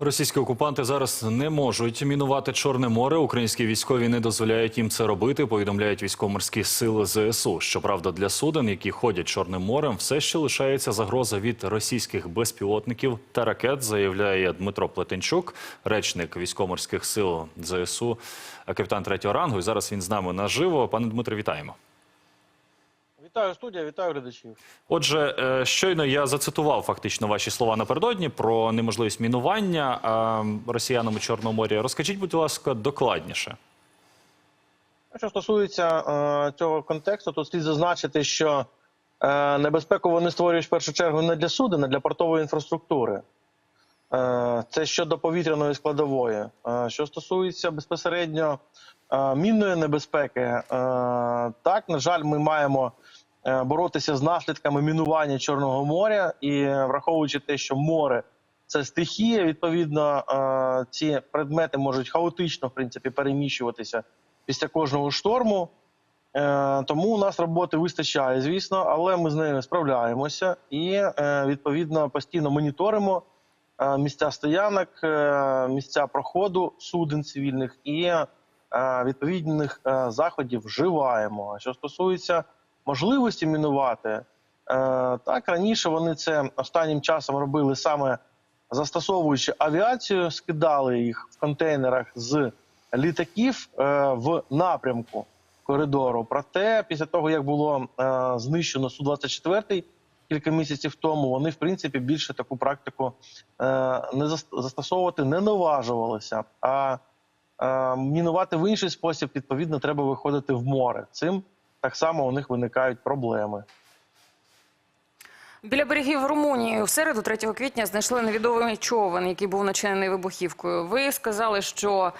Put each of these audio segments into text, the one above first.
Російські окупанти зараз не можуть мінувати Чорне море. Українські військові не дозволяють їм це робити. Повідомляють військово-морські сили ЗСУ. Щоправда, для суден, які ходять Чорним морем, все ще лишається загроза від російських безпілотників та ракет. Заявляє Дмитро Плетенчук, речник військово-морських сил ЗСУ, капітан третього рангу. І зараз він з нами наживо. Пане Дмитре, вітаємо. Вітаю студія, вітаю глядачів. Отже, е, щойно я зацитував фактично ваші слова напередодні про неможливість мінування е, росіянами Чорного моря. Розкажіть, будь ласка, докладніше. Що стосується е, цього контексту, то слід зазначити, що небезпеку вони створюють в першу чергу не для суден, а для портової інфраструктури. Це щодо повітряної складової. Що стосується безпосередньо мінної небезпеки, е, так, на жаль, ми маємо е, боротися з наслідками мінування Чорного моря, і е, враховуючи те, що море це стихія, відповідно, е, ці предмети можуть хаотично в принципі переміщуватися після кожного шторму. Е, Тому у нас роботи вистачає, звісно, але ми з нею справляємося і е, відповідно постійно моніторимо е, місця стоянок, е, місця проходу суден цивільних і е, відповідних е, заходів вживаємо. Що стосується можливості мінувати, е, так раніше вони це останнім часом робили саме застосовуючи авіацію, скидали їх в контейнерах з літаків е, в напрямку коридору. Проте, після того як було е, знищено су 24 кілька місяців тому, вони в принципі більше таку практику е, не зас- застосовувати не наважувалися. А е, мінувати в інший спосіб відповідно треба виходити в море. Цим так само у них виникають проблеми. Біля берегів Румунії у середу, 3 квітня, знайшли невідомий човен, який був начинений вибухівкою. Ви сказали, що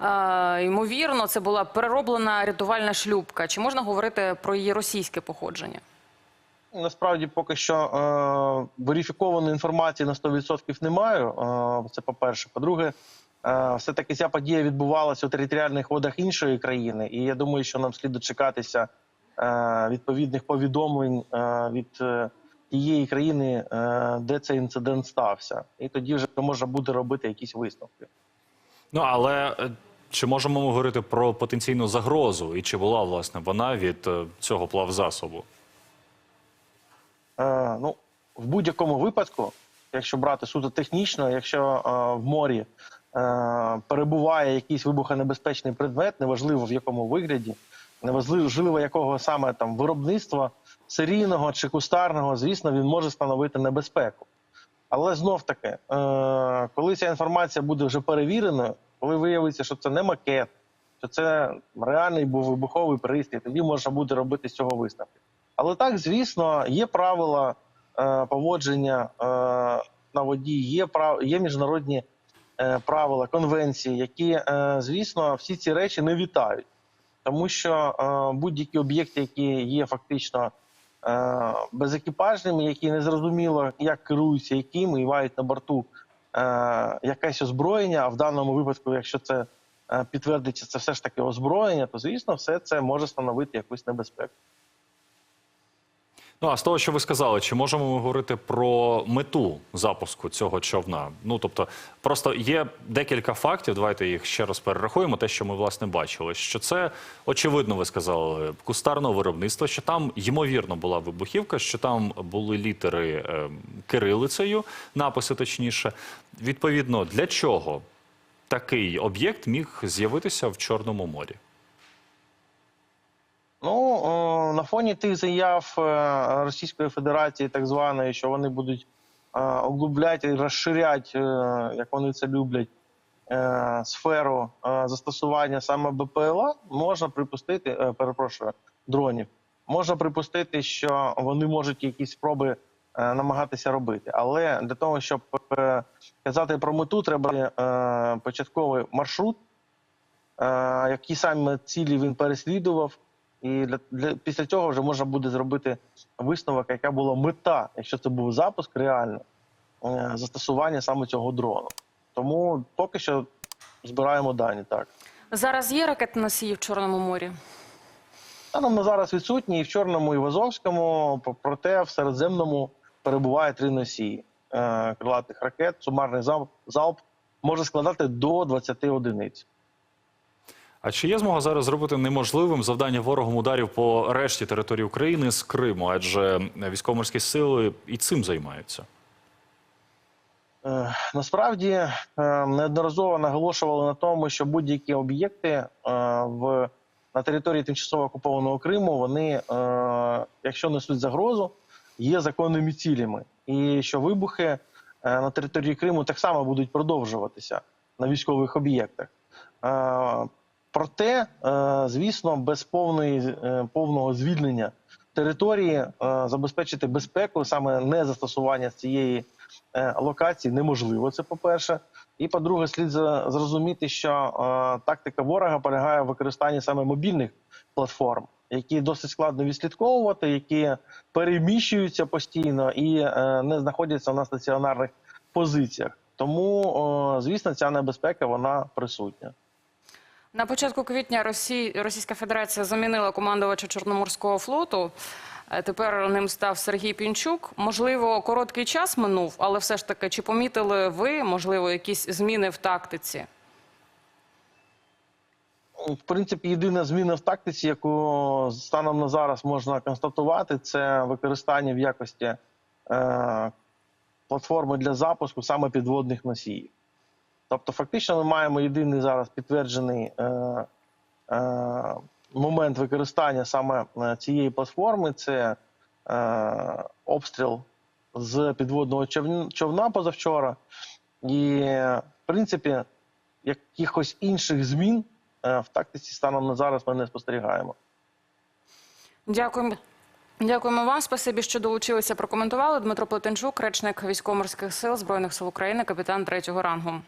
е, ймовірно це була перероблена рятувальна шлюпка. Чи можна говорити про її російське походження? Насправді поки що е, верифікованої інформації на 100% не маю. Е, це по-перше. По-друге, е, все-таки ця подія відбувалася у територіальних водах іншої країни, і я думаю, що нам слід дочекатися е, відповідних повідомлень е, від тієї країни, де цей інцидент стався. І тоді вже можна буде робити якісь висновки. Ну але чи можемо ми говорити про потенційну загрозу, і чи була власне вона від цього плавзасобу? Е, ну, в будь-якому випадку, якщо брати суто технічно, якщо е, в морі перебуває якийсь вибухонебезпечний предмет, неважливо в якому вигляді, неважливо якого саме там виробництва серійного чи кустарного, звісно, він може становити небезпеку. Але знов таки, е, коли ця інформація буде вже перевіреною, коли виявиться, що це не макет, що це реальний був вибуховий пристрій, тоді можна буде робити з цього висновки. Але так, звісно, є правила е, поводження е, на воді, є є міжнародні е, правила, конвенції, які, е, звісно, всі ці речі не вітають, тому що е, будь-які об'єкти, які є фактично е, безекіпажними, які не зрозуміло, як керуються якими і мають на борту е, якесь озброєння. А в даному випадку, якщо це е, підтвердиться, це все ж таки озброєння, то звісно, все це може становити якусь небезпеку. Ну а з того, що ви сказали, чи можемо ми говорити про мету запуску цього човна? Ну тобто, просто є декілька фактів. Давайте їх ще раз перерахуємо. Те, що ми власне бачили, що це очевидно, ви сказали, кустарного виробництва, що там ймовірно була вибухівка, що там були літери е, кирилицею, написи точніше. Відповідно, для чого такий об'єкт міг з'явитися в Чорному морі? Ну на фоні тих заяв е, Російської Федерації, так званої, що вони будуть е, оглубляти і розширяти, е, як вони це люблять, сферу застосування саме БПЛА, можна припустити, перепрошую, дронів. Можна припустити, що вони можуть якісь спроби намагатися робити. Але для того, щоб казати про мету, треба початковий маршрут, які саме цілі він переслідував. І для, для після цього вже можна буде зробити висновок, яка була мета, якщо це був запуск реально е, застосування саме цього дрону. Тому поки що збираємо дані. Так Зараз є ракети носії в Чорному морі. станом на зараз відсутні і в Чорному, і в Азовському, проте в Середземному перебуває три носії е, крилатих ракет, сумарний залп може складати до 20 одиниць. А чи є змога зараз зробити неможливим завдання ворогом ударів по решті території України з Криму? Адже військово-морські сили і цим займаються. Е, Насправді е, неодноразово наголошували на тому, що будь-які об'єкти е, в на території тимчасово окупованого Криму, вони, якщо несуть загрозу, є законними цілями, і що вибухи на території Криму так само будуть продовжуватися на військових об'єктах. Проте, е, звісно, без повної е, повного звільнення території е, забезпечити безпеку, саме не застосування цієї локації неможливо. Це по-перше. І по-друге, слід зрозуміти, що тактика ворога полягає в використанні саме мобільних платформ, які досить складно відслідковувати, які переміщуються постійно і не знаходяться на стаціонарних позиціях. Тому, звісно, ця небезпека вона присутня. На початку квітня Росі... Російська Федерація замінила командувача Чорноморського флоту. Е, Тепер ним став Сергій Пінчук. Можливо, короткий час минув, але все ж таки, чи помітили ви, можливо, якісь зміни в тактиці? В принципі, єдина зміна в тактиці, яку станом на зараз можна констатувати, це використання в якості е, платформи для запуску саме підводних носіїв. Тобто, фактично, ми маємо єдиний зараз підтверджений е, е, момент використання саме е, цієї платформи це е, обстріл з підводного човна позавчора. І, в принципі, якихось інших змін е, в тактиці станом на зараз ми не спостерігаємо. Дякуємо. Дякуємо вам. Спасибі, що долучилися, прокоментували. Дмитро Плетенчук, речник військово-морських сил Збройних сил України, капітан третього рангу.